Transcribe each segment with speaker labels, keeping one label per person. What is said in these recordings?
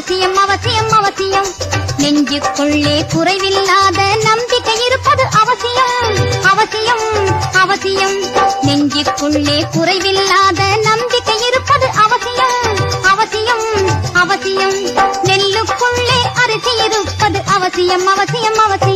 Speaker 1: அவசியம் அவசியம் அவசியம். நெஞ்சுக்குள்ளே குறைவில்லாத நம்பிக்கை இருப்பது அவசியம். அவசியம் அவசியம். நெஞ்சுக்குள்ளே குறைவில்லாத நம்பிக்கை இருப்பது அவசியம். அவசியம் அவசியம். நெல்லுக்குள்ளே அரிசி இருப்பது அவசியம் அவசியம் அவசியம்.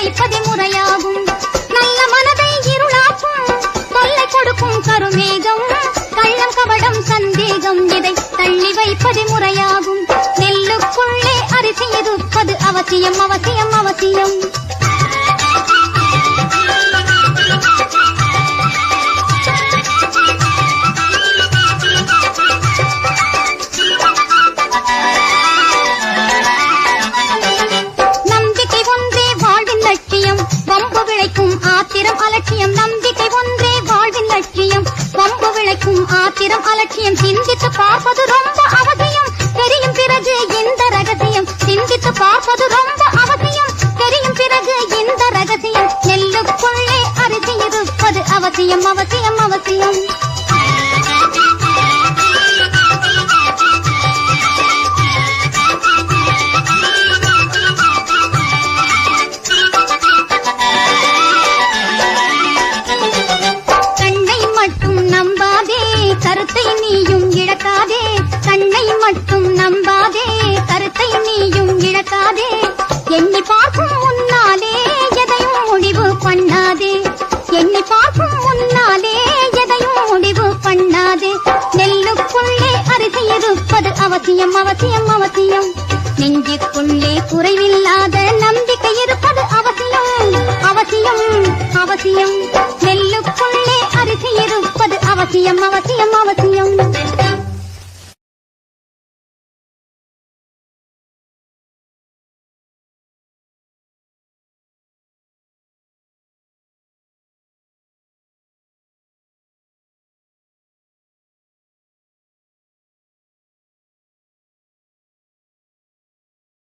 Speaker 1: வைப்பது முறையாகும் நல்ல மனதை இருளாக்கும். தொல்லை கொடுக்கும் கருமேகம். கள்ளம் கபடம் சந்தேகம். இதை தள்ளி வைப்பது முறையாகும் நெல்லுக்குள்ளே அரிசி இருப்பது அவசியம் அவசியம் அவசியம். ஆத்திரம் சிந்தித்து பார்ப்பது ரொம்ப அவசியம். தெரியும் பிறகு இந்த ரகசியம். சிந்தித்து பார்ப்பது ரொம்ப அவசியம். தெரியும் பிறகு இந்த ரகசியம். நெல்லுக்குள்ளே அரிசி இருப்பது அவசியம் அவசியம் அவசியம். கருத்தை நீயும் இழக்காதே. கண்ணை மட்டும் நம்பாதே. கருத்தை நீயும் இழக்காதே. எண்ணி பார்க்கும் முன்னாலே எதையும் முடிவு பண்ணாதே. எண்ணி பார்க்கும் முன்னாலே எதையும் முடிவு பண்ணாதே. நெல்லுக்குள்ளே அரிசி இருப்பது அவசியம் அவசியம் அவசியம். நெஞ்சுக்குள்ளே குறைவில்லாத நம்பிக்கை இருப்பது அவசியம் அவசியம் அவசியம். நெல்லுக்குள்ளே அரிசி இருப்பது அவசியம் அவசியம் அவசியம்